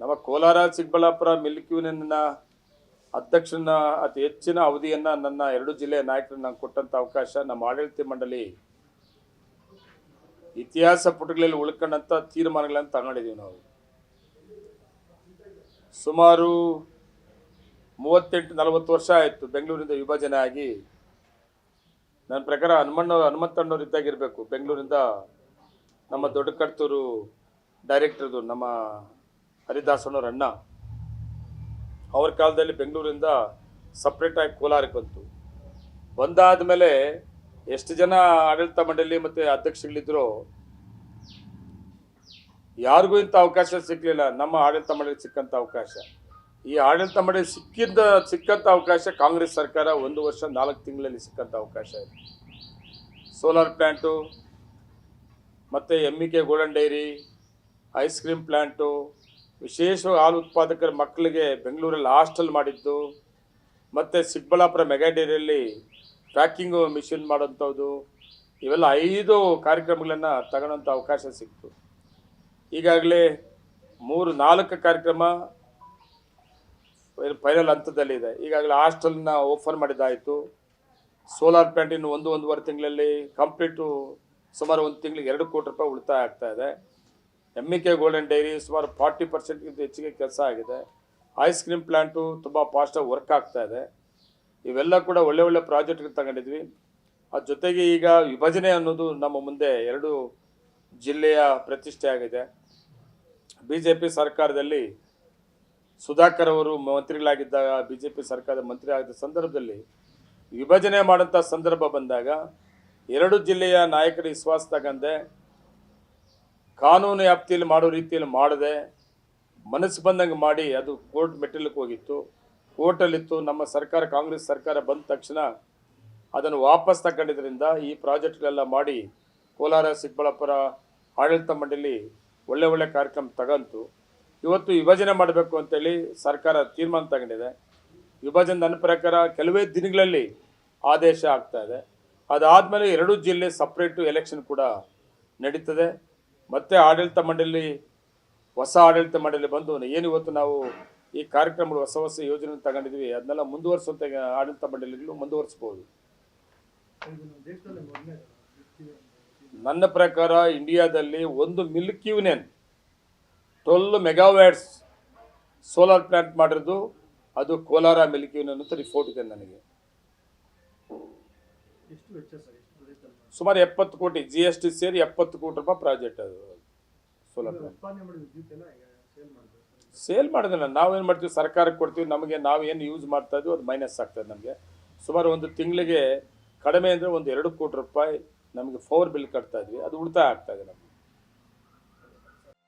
ನಮ್ಮ ಕೋಲಾರ, ಚಿಕ್ಕಬಳ್ಳಾಪುರ ಮಿಲ್ಕ್ ಯೂನಿಯನ್ನ ಅಧ್ಯಕ್ಷನ ಅತಿ ಹೆಚ್ಚಿನ ಅವಧಿಯನ್ನ ನನ್ನ ಎರಡು ಜಿಲ್ಲೆಯ ನಾಯಕರು ನಂಗೆ ಕೊಟ್ಟಂತ ಅವಕಾಶ ನಮ್ಮ ಆಡಳಿತ ಮಂಡಳಿ ಇತಿಹಾಸ ಪುಟಗಳಲ್ಲಿ ಉಳ್ಕೊಂಡಂತ ತೀರ್ಮಾನಗಳನ್ನು ತಗೊಂಡಿದ್ದೀವಿ ನಾವು. ಸುಮಾರು ಮೂವತ್ತೆಂಟು, ನಲವತ್ತು ವರ್ಷ ಆಯಿತು ಬೆಂಗಳೂರಿಂದ ವಿಭಜನೆ ಆಗಿ. ನನ್ನ ಪ್ರಕಾರ ಹನುಮಣ್ಣ, ಹನುಮಂತಣ್ಣವ್ರು ಇದ್ದಾಗಿರ್ಬೇಕು. ಬೆಂಗಳೂರಿಂದ ನಮ್ಮ ದೊಡ್ಡ ಕಡ್ತೂರು ಡೈರೆಕ್ಟರ್ದು ನಮ್ಮ ಹರಿದಾಸಣ್ಣವ್ರ ಅಣ್ಣ. ಅವ್ರ ಕಾಲದಲ್ಲಿ ಬೆಂಗಳೂರಿಂದ ಸಪ್ರೇಟಾಗಿ ಕೋಲಾರಕ್ಕೆ ಬಂತು. ಬಂದಾದ ಮೇಲೆ ಎಷ್ಟು ಜನ ಆಡಳಿತ ಮಂಡಳಿ ಮತ್ತು ಅಧ್ಯಕ್ಷಗಳಿದ್ರು ಯಾರಿಗೂ ಇಂಥ ಅವಕಾಶ ಸಿಕ್ಕಲಿಲ್ಲ ನಮ್ಮ ಆಡಳಿತ ಮಂಡಳಿ ಸಿಕ್ಕಂಥ ಅವಕಾಶ. ಈ ಆಡಳಿತ ಮಂಡಳಿ ಸಿಕ್ಕಿದ್ದ, ಸಿಕ್ಕಂಥ ಅವಕಾಶ ಕಾಂಗ್ರೆಸ್ ಸರ್ಕಾರ ಒಂದು ವರ್ಷ ನಾಲ್ಕು ತಿಂಗಳಲ್ಲಿ ಸಿಕ್ಕಂಥ ಅವಕಾಶ ಇದೆ. ಸೋಲಾರ್ ಪ್ಲ್ಯಾಂಟು ಮತ್ತು M E K golden dairy, ice cream plant ವಿಶೇಷವಾಗಿ ಹಾಲು ಉತ್ಪಾದಕರ ಮಕ್ಕಳಿಗೆ ಬೆಂಗಳೂರಲ್ಲಿ ಹಾಸ್ಟೆಲ್ ಮಾಡಿದ್ದು, ಮತ್ತು ಚಿಕ್ಕಬಳ್ಳಾಪುರ ಮೆಗಾ ಡೇರಿಯಲ್ಲಿ ಪ್ಯಾಕಿಂಗ್ ಮಿಷಿನ್ ಮಾಡೋಂಥದ್ದು ಇವೆಲ್ಲ ಐದು ಕಾರ್ಯಕ್ರಮಗಳನ್ನು ತಗೊಳ್ಳೋಂಥ ಅವಕಾಶ ಸಿಕ್ತು. ಈಗಾಗಲೇ ಮೂರು, ನಾಲ್ಕು ಕಾರ್ಯಕ್ರಮ ಫೈನಲ್ ಹಂತದಲ್ಲಿದೆ ಈಗಾಗಲೇ ಹಾಸ್ಟೆಲ್ನ ಓಪನ್ ಮಾಡಿದ್ದಾಯಿತು. ಸೋಲಾರ್ ಪ್ಲಾಂಟ್ ಇನ್ನು ಒಂದು, ಒಂದೂವರೆ ತಿಂಗಳಲ್ಲಿ ಕಂಪ್ಲೀಟು ಸುಮಾರು ಒಂದು ತಿಂಗಳಿಗೆ ಎರಡು ಕೋಟಿ ರೂಪಾಯಿ ಉಳಿತಾಯ ಆಗ್ತಾಯಿದೆ M E K golden dairy ಸುಮಾರು ಫಾರ್ಟಿ ಪರ್ಸೆಂಟ್ಗಿಂತ ಹೆಚ್ಚಿಗೆ ಕೆಲಸ ಆಗಿದೆ. ಐಸ್ ಕ್ರೀಮ್ ಪ್ಲಾಂಟು ತುಂಬ ಫಾಸ್ಟಾಗಿ ವರ್ಕ್ ಆಗ್ತಾ ಇದೆ. ಇವೆಲ್ಲ ಕೂಡ ಒಳ್ಳೆ ಒಳ್ಳೆ ಪ್ರಾಜೆಕ್ಟ್ಗಳು ತಗೊಂಡಿದ್ವಿ. ಅದ್ರ ಜೊತೆಗೆ ಈಗ ವಿಭಜನೆ ಅನ್ನೋದು ನಮ್ಮ ಮುಂದೆ ಎರಡು ಜಿಲ್ಲೆಯ ಪ್ರತಿಷ್ಠೆ ಆಗಿದೆ. ಬಿ ಜೆ ಪಿ ಸರ್ಕಾರದಲ್ಲಿ ಸುಧಾಕರ್ ಅವರು ಮಂತ್ರಿಗಳಾಗಿದ್ದಾಗ ಬಿ ಜೆ ಪಿ ಸರ್ಕಾರದ ಮಂತ್ರಿ ಆಗಿದ್ದ ಸಂದರ್ಭದಲ್ಲಿ ವಿಭಜನೆ ಮಾಡೋಂಥ ಸಂದರ್ಭ ಬಂದಾಗ ಎರಡು ಜಿಲ್ಲೆಯ ನಾಯಕರು ವಿಶ್ವಾಸ ತಗಂದೆ ಕಾನೂನು ವ್ಯಾಪ್ತಿಯಲ್ಲಿ ಮಾಡೋ ರೀತಿಯಲ್ಲಿ ಮಾಡದೆ ಮನಸ್ಸು ಬಂದಂಗೆ ಮಾಡಿ ಅದು ಕೋರ್ಟ್ ಮೆಟ್ಟಿಲಕ್ಕೆ ಹೋಗಿತ್ತು. ಕೋರ್ಟಲ್ಲಿತ್ತು. ನಮ್ಮ ಸರ್ಕಾರ, ಕಾಂಗ್ರೆಸ್ ಸರ್ಕಾರ ಬಂದ ತಕ್ಷಣ ಅದನ್ನು ವಾಪಸ್ ತಗೊಂಡಿದ್ದರಿಂದ ಈ ಪ್ರಾಜೆಕ್ಟ್ಗಳೆಲ್ಲ ಮಾಡಿ ಕೋಲಾರ ಚಿಕ್ಕಬಳ್ಳಾಪುರ ಆಡಳಿತ ಮಂಡಳಿ ಒಳ್ಳೆ ಒಳ್ಳೆ ಕಾರ್ಯಕ್ರಮ ತಗಂತು. ಇವತ್ತು ವಿಭಜನೆ ಮಾಡಬೇಕು ಅಂತೇಳಿ ಸರ್ಕಾರ ತೀರ್ಮಾನ ತಗೊಂಡಿದೆ. ವಿಭಜನೆ ನನ್ನ ಪ್ರಕಾರ ಕೆಲವೇ ದಿನಗಳಲ್ಲಿ ಆದೇಶ ಆಗ್ತಾ ಇದೆ. ಅದಾದಮೇಲೆ ಎರಡೂ ಜಿಲ್ಲೆ ಸಪ್ರೇಟು ಎಲೆಕ್ಷನ್ ಕೂಡ ನಡೀತದೆ. ಮತ್ತೆ ಆಡಳಿತ ಮಂಡಳಿ, ಹೊಸ ಆಡಳಿತ ಮಂಡಳಿ ಬಂದು ಏನು ಇವತ್ತು ನಾವು ಈ ಕಾರ್ಯಕ್ರಮಗಳು ಹೊಸ ಹೊಸ ಯೋಜನೆ ತಗೊಂಡಿದ್ವಿ, ಅದನ್ನೆಲ್ಲ ಮುಂದುವರಿಸುವಂತ ಆಡಳಿತ ಮಂಡಳಿಗಳು ಮುಂದುವರಿಸಬಹುದು ನನ್ನ ಪ್ರಕಾರ ಇಂಡಿಯಾದಲ್ಲಿ ಒಂದು milk union twelve megawatts solar plant ಮಾಡಿರೋದು, ಅದು ಕೋಲಾರ ಮಿಲ್ಕ್ ಯೂನಿಯನ್ ಅಂತ ರಿಪೋರ್ಟ್ ಇದೆ ನನಗೆ. ಸುಮಾರು ಎಪ್ಪತ್ತು ಕೋಟಿ ಜಿ ಎಸ್ ಟಿ ಸೇರಿ ಎಪ್ಪತ್ತು ಕೋಟಿ ರೂಪಾಯಿ ಪ್ರಾಜೆಕ್ಟ್ ಅದು. ಸೋಲಾರ್ ಸೇಲ್ ಮಾಡಿದ್ರೆ ನಾವೇನು ಮಾಡ್ತೀವಿ? ಸರ್ಕಾರಕ್ಕೆ ಕೊಡ್ತೀವಿ. ನಮಗೆ ನಾವು ಏನು ಯೂಸ್ ಮಾಡ್ತಾ ಇದ್ವಿ ಅದು ಮೈನಸ್ ಆಗ್ತದೆ ನಮಗೆ. ಸುಮಾರು ಒಂದು ತಿಂಗಳಿಗೆ ಕಡಿಮೆ ಅಂದರೆ ಒಂದು ಎರಡು ಕೋಟಿ ರೂಪಾಯಿ ನಮಗೆ ಫೋರ್ ಬಿಲ್ ಕಟ್ತಾ ಇದ್ವಿ. ಅದು ಉಳಿತಾಯ ಆಗ್ತಾ ಇದೆ ನಮಗೆ.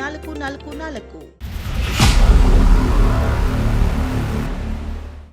ನಾಲ್ಕು ನಾಲ್ಕು ನಾಲ್ಕು.